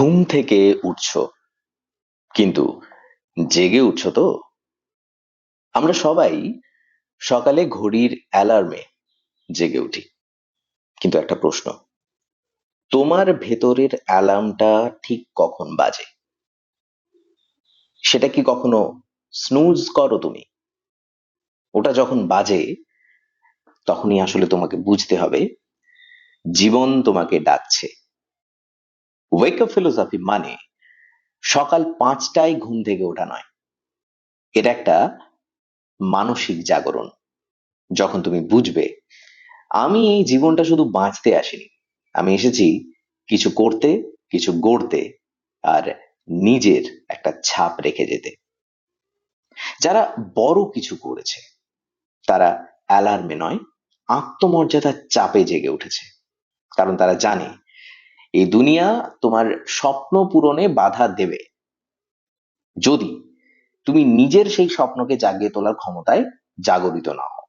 ঘুম থেকে উঠছো। কিন্তু জেগে উঠছো তো? আমরা সবাই সকালে ঘড়ির অ্যালার্মে জেগে উঠি। কিন্তু একটা প্রশ্ন, তোমার ভেতরের অ্যালার্মটা ঠিক কখন বাজে? সেটা কি কখনো স্নুজ করো তুমি? ওটা যখন বাজে, তখনই আসলে তোমাকে বুঝতে হবে, জীবন তোমাকে ডাকছে। ওয়েক আপ ফিলোসফি মানে সকাল পাঁচটায় ঘুম থেকে ওঠা নয়। এটা একটা মানসিক জাগরণ। যখন তুমি বুঝবে, আমি এই জীবনটা শুধু বাঁচতে আসিনি। আমি এসেছি কিছু করতে, কিছু গড়তে আর নিজের একটা ছাপ রেখে যেতে। যারা বড় কিছু করেছে, তারা অ্যালার্মে নয়, আত্মমর্যাদার চাপে জেগে উঠেছে। কারণ তারা জানে এই দুনিয়া তোমার স্বপ্ন পূরণে বাধা দেবে। যদি তুমি নিজের সেই স্বপ্নকে জাগিয়ে তোলার ক্ষমতায় জাগরিত না হও।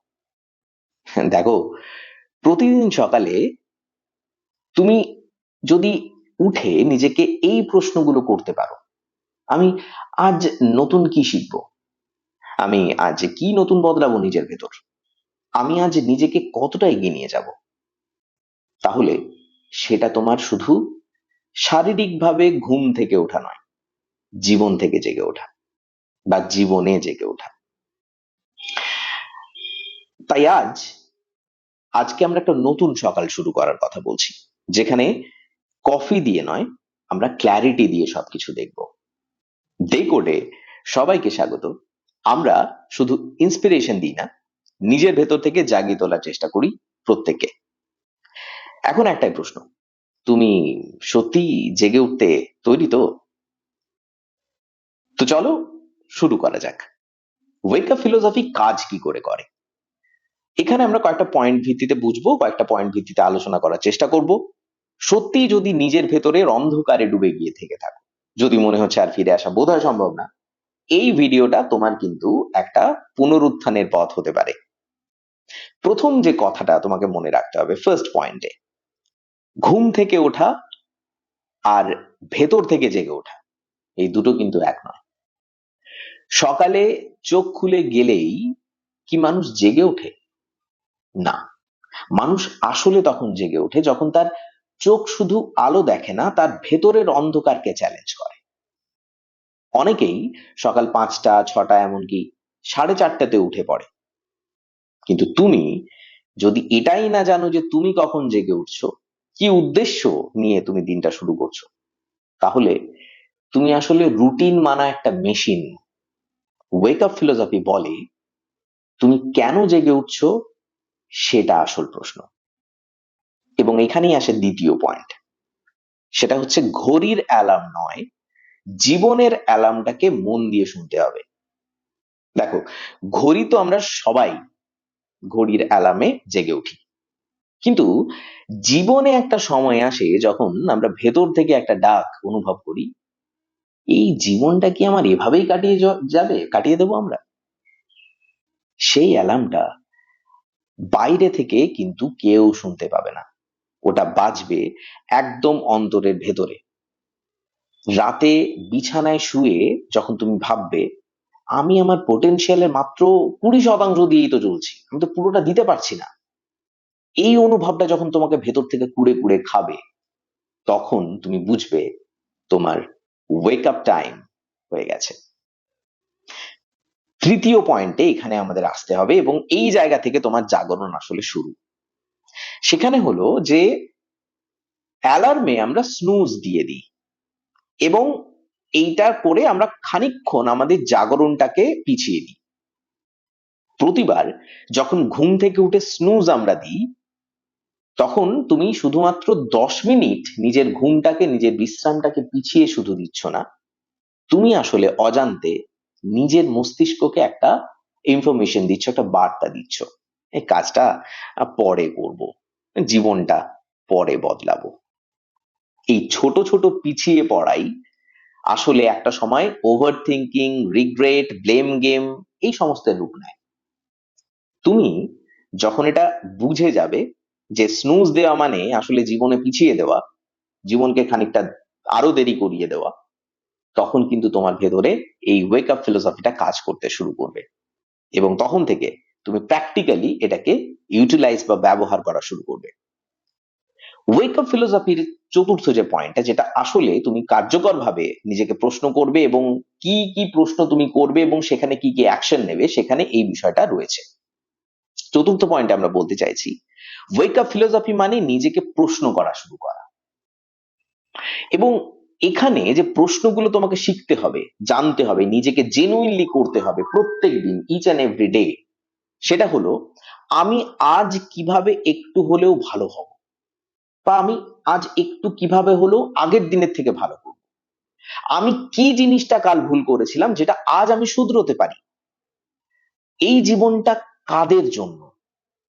দেখো, প্রতিদিন সকালে তুমি যদি উঠে নিজেকে এই প্রশ্নগুলো করতে পারো, আমি আজ নতুন কি শিখব? আমি আজ কি নতুন বদলাবো নিজের ভেতর? আমি আজ নিজেকে কতটা এগিয়ে নিয়ে যাব? তাহলে সেটা তোমার শুধু শারীরিকভাবে ঘুম থেকে ওঠা নয়, জীবন থেকে জেগে ওঠা বা জীবনে জেগে ওঠা। তাই আজ, আজকে আমরা একটা নতুন সকাল শুরু করার কথা বলছি, যেখানে কফি দিয়ে নয়, আমরা ক্ল্যারিটি দিয়ে সবকিছু দেখব। ডে কোডে সবাইকে স্বাগত। আমরা শুধু ইন্সপিরেশন দিই না, নিজের ভেতর থেকে জাগিয়ে তোলার চেষ্টা করি প্রত্যেকে এখন একটাই প্রশ্ন। তুমি সত্যি জেগে উঠতে তৈরি তো? তো চলো শুরু করা যাক। ওয়েক আপ ফিলোসফি কাজ কি করে করে? এখানে আমরা কয়েকটা পয়েন্ট ভিত্তিতে বুঝব, কয়েকটা পয়েন্ট ভিত্তিতে আলোচনা করার চেষ্টা করব। সত্যি যদি নিজের ভেতরের অন্ধকারে ডুবে গিয়ে থেকে থাকো, যদি মনে হচ্ছে আর ফিরে আসা বোধহয় সম্ভব না, এই ভিডিওটা তোমার কিন্তু একটা পুনরুত্থানের পথ হতে পারে। প্রথম যে কথাটা তোমাকে মনে রাখতে হবে ফার্স্ট পয়েন্টে ঘুম থেকে ওঠা আর ভেতর থেকে জেগে ওঠা। এই দুটো কিন্তু এক নয়। সকালে চোখ খুলে গেলেই কি মানুষ জেগে ওঠে? না। মানুষ আসলে তখন জেগে ওঠে যখন তার চোখ শুধু আলো দেখে না, তার ভেতরের অন্ধকারকে চ্যালেঞ্জ করে। অনেকেই সকাল পাঁচটা, ছটা এমনকি সাড়ে চারটাতে উঠে পড়ে। কিন্তু তুমি যদি এটাই না জানো যে তুমি কখন জেগে উঠছো কি উদ্দেশ্য নিয়ে তুমি দিনটা শুরু করছ? তাহলে তুমি আসলে রুটিন মানা একটা মেশিন ওয়েক আপ ফিলোসফি বলে, তুমি কেন জেগে উঠছো সেটা আসল প্রশ্ন। এবং এখানেই আসে দ্বিতীয় পয়েন্ট সেটা হচ্ছে ঘড়ির অ্যালার্ম নয়, জীবনের অ্যালার্মটাকে মন দিয়ে শুনতে হবে। দেখো, ঘড়ি তো আমরা সবাই ঘড়ির অ্যালার্মে জেগে উঠি। কিন্তু জীবনে একটা সময় আসে যখন আমরা ভেতর থেকে একটা ডাক অনুভব করি, এই জীবনটা কি আমার এভাবেই কাটিয়ে যাবে? কাটিয়ে দেবো আমরা? সেই অ্যালার্মটা বাইরে থেকে কিন্তু কেউ শুনতে পাবে না। ওটা বাজবে একদম অন্তরের ভেতরে। রাতে বিছানায় শুয়ে যখন তুমি ভাববে, আমি আমার পোটেনশিয়ালের মাত্র কুড়ি শতাংশ দিয়েই তো চলছি আমি তো পুরোটা দিতে পারছি না। এই অনুভবটা যখন তোমাকে ভেতর থেকে কুড়ে কুড়ে খাবে, তখন তুমি বুঝবে তোমার ওয়েক আপ টাইম হয়ে গেছে। তৃতীয় পয়েন্টে এখানে আমাদের আসতে হবে এবং এই জায়গা থেকে তোমার জাগরণ আসলে শুরু। সেখানে হলো যে অ্যালার্মে আমরা স্নুজ দিয়ে দিই এবং এইটা করে আমরা খানিকক্ষণ আমাদের জাগরণটাকে পিছিয়ে দিই। প্রতিবার যখন ঘুম থেকে উঠে স্নুজ আমরা দিই তখন তুমি শুধুমাত্র দশ মিনিট নিজের ঘুমটাকে, নিজের বিশ্রামটাকে পিছিয়ে শুধু দিচ্ছ না। তুমি আসলে অজান্তে নিজের মস্তিষ্ককে একটা ইনফরমেশন দিচ্ছ, একটা বার্তা দিচ্ছ। এই কাজটা পরে করব, জীবনটা পরে বদলাবো। এই ছোট ছোট পিছিয়ে পড়াই আসলে একটা সময় over thinking regret blame game এই সমস্ত রূপ নেয়। তুমি যখন এটা বুঝে যাবে যে স্নুজ দেওয়া মানে আসলে জীবনে পিছিয়ে দেওয়া, জীবনকে খানিকটা আরও দেরি করিয়ে দেওয়া, তখন কিন্তু তোমার ভেতরে এই ওয়েক আপ ফিলোসফিটা কাজ করতে শুরু করবে। এবং তখন থেকে তুমি প্র্যাকটিক্যালি এটাকে ইউটিলাইজ বা ব্যবহার করা শুরু করবে। ওয়েক আপ ফিলোসফির চতুর্থ যে পয়েন্টটা যেটা আসলে তুমি কার্যকরভাবে নিজেকে প্রশ্ন করবে এবং কি কি প্রশ্ন তুমি করবে এবং সেখানে কি কি অ্যাকশন নেবে, সেখানে এই বিষয়টা রয়েছে। চতুর্থ পয়েন্টে আমরা বলতে চাইছি ওয়েক আপ ফিলোসফি মানে নিজেকে প্রশ্ন করা শুরু করা। এবং এখানে যে প্রশ্নগুলো তোমাকে শিখতে হবে, জানতে হবে, নিজেকে জেনুইনলি করতে হবে প্রত্যেক দিন ইচ অ্যান্ড এভরি ডে সেটা হলো, আমি আজ কীভাবে একটু হলেও ভালো হব? বা আমি আজ একটু কীভাবে হলেও আগের দিনের থেকে ভালো করব? আমি কি জিনিসটা কাল ভুল করেছিলাম, যেটা আজ আমি শুধরোতে পারি? এই জীবনটা কাদের জন্য?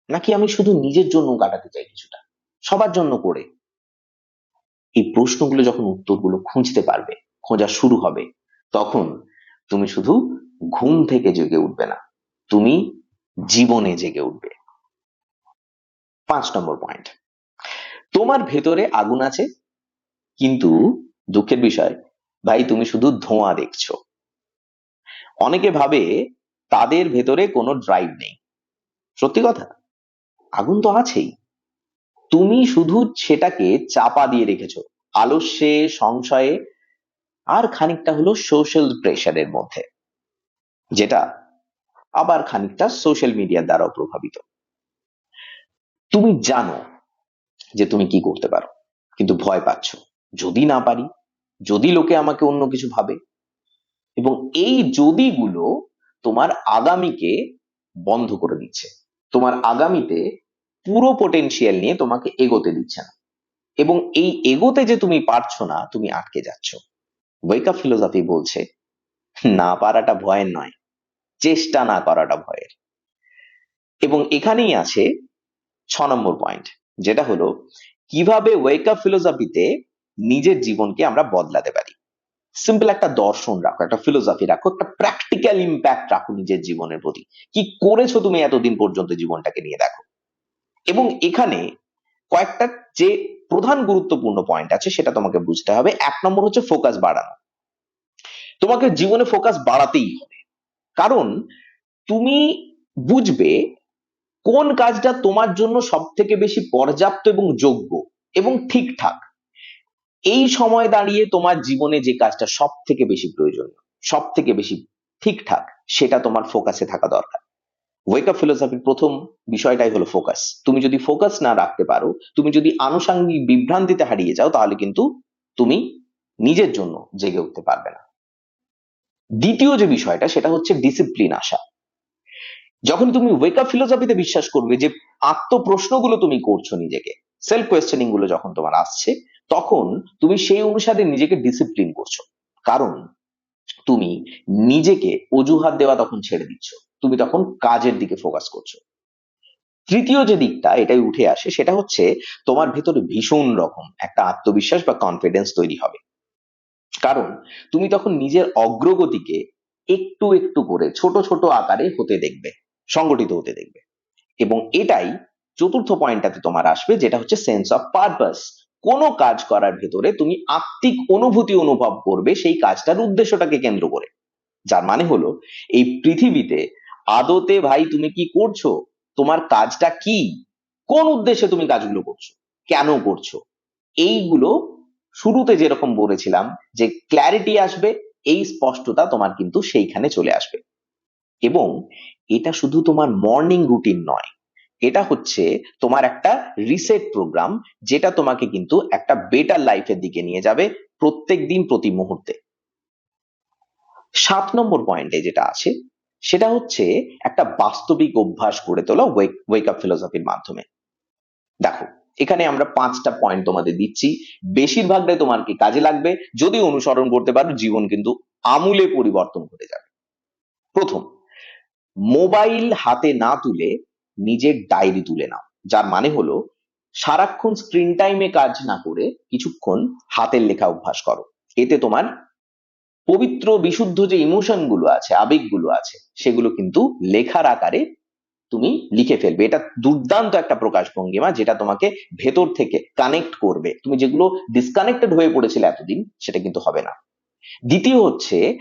নাকি আমি শুধু নিজের জন্য কাটাতে চাই কিছুটা? সবার জন্য করে। এই প্রশ্নগুলো যখন উত্তরগুলো খুঁজতে পারবে, খোঁজা শুরু হবে, তখন তুমি শুধু ঘুম থেকে জেগে উঠবে না, তুমি জীবনে জেগে উঠবে। পাঁচ নম্বর পয়েন্ট। তোমার ভেতরে আগুন আছে, কিন্তু দুঃখের বিষয়, ভাই তুমি শুধু ধোঁয়া দেখছ। অনেকে ভাবে তাদের ভেতরে কোনো ড্রাইভ নেই। সত্যি কথা? আগুন তো আছেই। তুমি শুধু সেটাকে চাপা দিয়ে রেখেছো, আলস্যে, সংশয়ে, আর খানিকটা হলো সোশ্যাল প্রেশারের মধ্যে, যেটা আবার খানিকটা সোশ্যাল মিডিয়ার দ্বারাও প্রভাবিত। তুমি জানো যে তুমি কি করতে পারো, কিন্তু ভয় পাচ্ছ। যদি না পারি, যদি লোকে আমাকে অন্য কিছু ভাবে, এবং এই যদিগুলো তোমার আগামীকে বন্ধ করে দিচ্ছে। তোমার আগামীতে পুরো পোটেনশিয়াল নিয়ে তোমাকে এগোতে দিচ্ছে না। এবং এই এগোতে যে তুমি পারছ না, তুমি আটকে যাচ্ছ। ওয়েকা ফিলোসফি বলছে, না পারাটা ভয়ের নয়, চেষ্টা না করাটা ভয়ের। এবং এখানেই আছে ছ নম্বর পয়েন্ট যেটা হলো, কীভাবে ওয়েকা ফিলোসফিতে নিজের জীবনকে আমরা বদলাতে পারি। সিম্পল একটা দর্শন রাখো, একটা ফিলোসফি রাখো, একটা প্র্যাকটিক্যাল ইম্প্যাক্ট রাখো নিজের জীবনের প্রতি। কি করেছ তুমি এতদিন পর্যন্ত জীবনটাকে নিয়ে দেখো? এবং এখানে কয়েকটা যে প্রধান গুরুত্বপূর্ণ পয়েন্ট আছে সেটা তোমাকে বুঝতে হবে। এক নম্বর হচ্ছে ফোকাস বাড়ানো। তোমাকে জীবনে ফোকাস বাড়াতেই হবে। কারণ তুমি বুঝবে কোন কাজটা তোমার জন্য সব থেকে বেশি পর্যাপ্ত এবং যোগ্য এবং ঠিকঠাক এই সময় দাঁড়িয়ে তোমার জীবনে যে কাজটা সব থেকে বেশি প্রয়োজনীয় সব থেকে বেশি ঠিকঠাক, সেটা তোমার ফোকাসে থাকা দরকার। ওয়েক আপ ফিলোসফির প্রথম বিষয়টাই হলো ফোকাস তুমি যদি ফোকাস না রাখতে পারো, তুমি যদি আনুষাঙ্গিক বিভ্রান্তিতে হারিয়ে যাও, তাহলে কিন্তু তুমি নিজের জন্য জেগে উঠতে পারবে না। দ্বিতীয় যে বিষয়টা, সেটা হচ্ছে ডিসিপ্লিন আসা। যখন তুমি ওয়েক আপ ফিলোসফিতে বিশ্বাস করবে যে আত্মপ্রশ্নগুলো তুমি করছ নিজেকে সেলফ কোয়েশ্চেনিংগুলো যখন তোমার আসছে তখন তুমি সেই অনুসারে নিজেকে ডিসিপ্লিন করছ। কারণ তুমি নিজেকে অজুহাত দেওয়া তখন ছেড়ে দিচ্ছ। তুমি তখন কাজের দিকে ফোকাস করছ। তৃতীয় যে দিকটা এটাই উঠে আসে সেটা হচ্ছে তোমার ভেতরে ভীষণ রকম একটা আত্মবিশ্বাস বা কনফিডেন্স তৈরি হবে। কারণ তুমি তখন নিজের অগ্রগতিকে একটু একটু করে ছোট ছোট আকারে হতে দেখবে, সংগঠিত হতে দেখবে। এবং এটাই চতুর্থ পয়েন্টটাতে তোমার আসবে, যেটা হচ্ছে সেন্স অফ পারপাস কোনো কাজ করার ভেতরে তুমি আত্মিক অনুভূতি অনুভব করবে সেই কাজটার উদ্দেশ্যটাকে কেন্দ্র করে। যার মানে হলো, এই পৃথিবীতে আদতে ভাই তুমি কি করছ? তোমার কাজটা কি? কোন উদ্দেশ্যে তুমি কাজগুলো করছ? কেন করছ? এইগুলো শুরুতে যেরকম বলেছিলাম যে ক্ল্যারিটি আসবে, এই স্পষ্টতা তোমার কিন্তু সেইখানে চলে আসবে। এবং এটা শুধু তোমার মর্নিং রুটিন নয় এটা হচ্ছে তোমার একটা রিসেট প্রোগ্রাম যেটা তোমাকে কিন্তু একটা বেটার লাইফের দিকে নিয়ে যাবে প্রত্যেক দিন প্রতি মুহূর্তে। সাত নম্বর পয়েন্টে যেটা আছে, সেটা হচ্ছে একটা বাস্তবিক অভ্যাস গড়ে তোলা ওয়েক আপ ফিলোসফির মাধ্যমে। দেখো, এখানে আমরা পাঁচটা পয়েন্ট তোমাদের দিচ্ছি। বেশিরভাগটাই তোমার কি কাজে লাগবে? যদি অনুসরণ করতে পারো, জীবন কিন্তু আমূলে পরিবর্তন ঘটে যাবে। প্রথম মোবাইল হাতে না তুলে নিজের ডায়েরি তুলে নাও। যার মানে হলো, সারাক্ষণ স্ক্রিন টাইমে কাজ না করে কিছুক্ষণ হাতের লেখা অভ্যাস করো। এতে তোমার পবিত্র, বিশুদ্ধ যে ইমোশনগুলো আছে আবেগগুলো আছে, সেগুলো কিন্তু লেখার আকারে তুমি লিখে ফেলবে। এটা দুর্দান্ত একটা প্রকাশ ভঙ্গিমা, যেটা তোমাকে ভেতর থেকে কানেক্ট করবে। তুমি যেগুলো ডিসকানেক্টেড হয়ে পড়েছিলে এতদিন, সেটা কিন্তু হবে না। দ্বিতীয় হচ্ছে,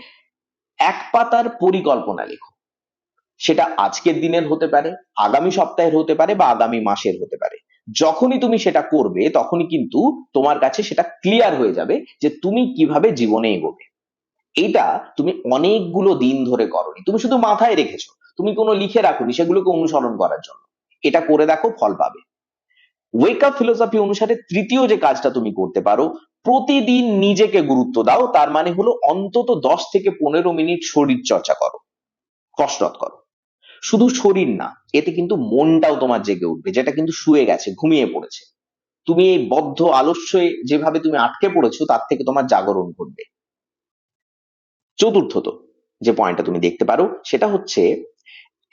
এক পাতার পরিকল্পনা লেখো। সেটা আজকের দিনের হতে পারে, আগামী সপ্তাহের হতে পারে বা আগামী মাসের হতে পারে। যখনই তুমি সেটা করবে, তখনই কিন্তু তোমার কাছে সেটা ক্লিয়ার হয়ে যাবে যে তুমি কীভাবে জীবনে এগোবে। এটা তুমি অনেকগুলো দিন ধরে করনি। তুমি শুধু মাথায় রেখেছো, তুমি কোনো লিখে রাখোনি সেগুলোকে অনুসরণ করার জন্য। এটা করে দেখো, ফল পাবে। ওয়েক আপ ফিলোসফি অনুসারে তৃতীয় যে কাজটা তুমি করতে পারো, প্রতিদিন নিজেকে গুরুত্ব দাও, তার মানে হলো অন্তত দশ থেকে পনেরো মিনিট শরীর চর্চা করো। কসরত করো। শুধু শরীর না, এতে কিন্তু মনটাও তোমার জেগে উঠবে, যেটা কিন্তু শুয়ে গেছে, ঘুমিয়ে পড়েছে। তুমি এই বদ্ধ আলস্যে যেভাবে তুমি আটকে পড়েছো, তার থেকে তোমার জাগরণ ঘটবে। চতুর্থত যে পয়েন্টটা তুমি দেখতে পারো, সেটা হচ্ছে,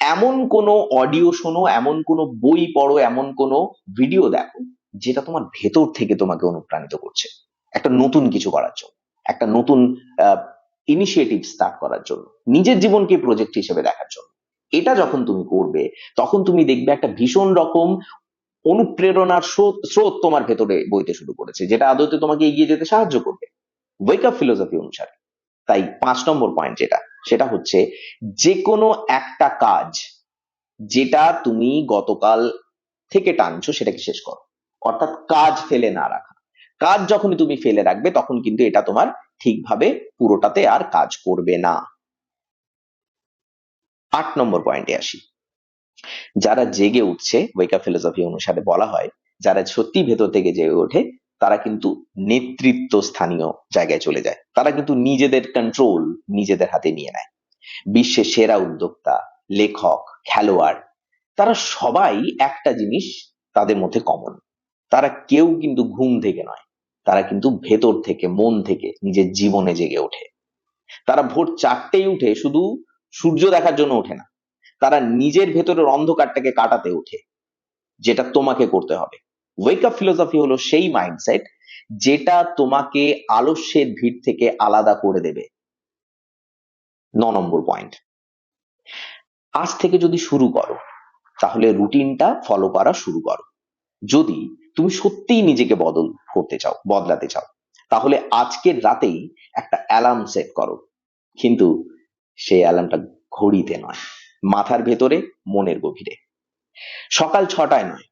এমন কোনো অডিও শোনো, এমন কোনো বই পড়ো, এমন কোনো ভিডিও দেখো, যেটা তোমার ভেতর থেকে তোমাকে অনুপ্রাণিত করছে। একটা নতুন কিছু করার জন্য, একটা নতুন ইনিশিয়েটিভ স্টার্ট করার জন্য, নিজের জীবনকে প্রজেক্ট হিসেবে দেখার জন্য। এটা যখন তুমি করবে, তখন তুমি দেখবে একটা ভীষণ রকম অনুপ্রেরণার স্রোত তোমার ভেতরে বইতে শুরু করেছে, যেটা আদতে তোমাকে এগিয়ে যেতে সাহায্য করবে। ওয়েক আপ ফিলোসফি অনুসারে। তাই পাঁচ নম্বর পয়েন্ট যেটা, সেটা হচ্ছে যে কোনো একটা কাজ যেটা তুমি গতকাল থেকে টানছো, সেটাকে শেষ করো। অর্থাৎ কাজ ফেলে না রাখা। কাজ যখনই তুমি ফেলে রাখবে, তখন কিন্তু এটা তোমার ঠিকভাবে পুরোটাতে আর কাজ করবে না। আট নম্বর পয়েন্টে আসি। যারা জেগে উঠছে ওয়েকা ফিলোসফি অনুসারে বলা হয়, যারা সত্যি ভেতর থেকে জেগে ওঠে, তারা কিন্তু নেতৃত্ব স্থানীয় জায়গায় চলে যায়। তারা কিন্তু নিজেদের কন্ট্রোল নিজেদের হাতে নিয়ে নেয়। বিশ্বের সেরা উদ্যোক্তা, লেখক, খেলোয়াড়, তারা সবাই একটা জিনিস তাদের মধ্যে কমন তারা কেউ কিন্তু ঘুম থেকে নয়। তারা কিন্তু ভেতর থেকে, মন থেকে নিজের জীবনে জেগে ওঠে। তারা ভোর চারটেই উঠে শুধু সূর্য দেখার জন্য ওঠে না। তারা নিজের ভেতরের অন্ধকারটাকে কাটাতে ওঠে, যেটা তোমাকে করতে হবে। ওয়েক আপ ফিলোসফি হলো সেই মাইন্ডসেট যেটা তোমাকে আলস্যের ভিড় থেকে আলাদা করে দেবে। ন নম্বর পয়েন্ট আজ থেকে যদি শুরু করো, তাহলে রুটিনটা ফলো করা শুরু করো। যদি তুমি সত্যিই নিজেকে বদল করতে চাও, বদলাতে চাও, তাহলে আজকের রাতেই একটা অ্যালার্ম সেট করো। কিন্তু সেই অ্যালার্মটা ঘড়িতে নয়, মাথার ভেতরে মনের গভীরে। সকাল ছটায় নয়,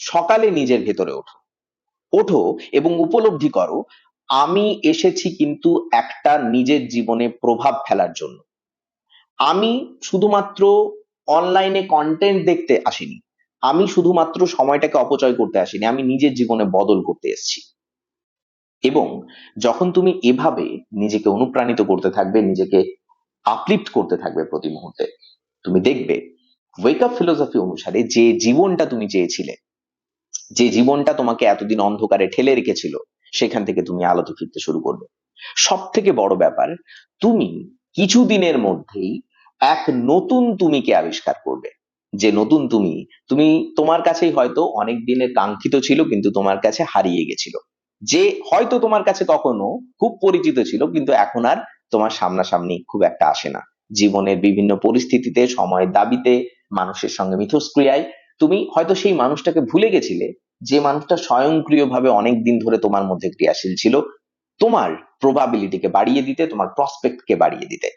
সকালে নিজের ভেতরে ওঠো। ওঠো এবং উপলব্ধি করো, আমি এসেছি কিন্তু একটা নিজের জীবনে প্রভাব ফেলার জন্য। আমি শুধুমাত্র অনলাইনে কন্টেন্ট দেখতে আসিনি, আমি শুধুমাত্র সময়টাকে অপচয় করতে আসিনি, আমি নিজের জীবনে বদল করতে এসেছি। এবং যখন তুমি এভাবে নিজেকে অনুপ্রাণিত করতে থাকবে, নিজেকে আপলিফ্ট করতে থাকবে প্রতি মুহূর্তে। তুমি দেখবে ওয়েক আপ ফিলোসফি অনুসারে যে জীবনটা তুমি চেয়েছিলে, যে জীবনটা তোমাকে এতদিন অন্ধকারে ঠেলে রেখেছিল, সেখান থেকে তুমি আলোতে ফিরতে শুরু করবে। সব থেকে বড় ব্যাপার, তুমি কিছুদিনের মধ্যেই এক নতুন তুমিকে আবিষ্কার করবে। যে নতুন তুমি তুমি তোমার কাছেই হয়তো অনেক দিনের কাঙ্ক্ষিত ছিল, কিন্তু তোমার কাছে হারিয়ে গেছিল। যে হয়তো তোমার কাছে তখনও খুব পরিচিত ছিল, কিন্তু এখন আর তোমার সামনাসামনি খুব একটা আসে না। জীবনের বিভিন্ন পরিস্থিতিতে, সময়ের দাবিতে, মানুষের সঙ্গে মিথস্ক্রিয়ায় তুমি হয়তো সেই মানুষটাকে ভুলে গেছিলে, যে মানুষটা স্বয়ংক্রিয়ভাবে অনেক দিন ধরে তোমার মধ্যে ক্রিয়াশীল ছিল। তোমার প্রবাবিলিটিকে বাড়িয়ে দিতে, তোমার প্রসপেক্টকে বাড়িয়ে দিতে।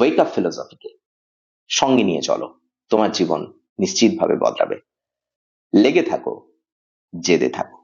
ওয়েক আপ ফিলোসফিকে সঙ্গে নিয়ে চলো। তোমার জীবন নিশ্চিতভাবে বদলাবে। লেগে থাকো। জেদে থাকো।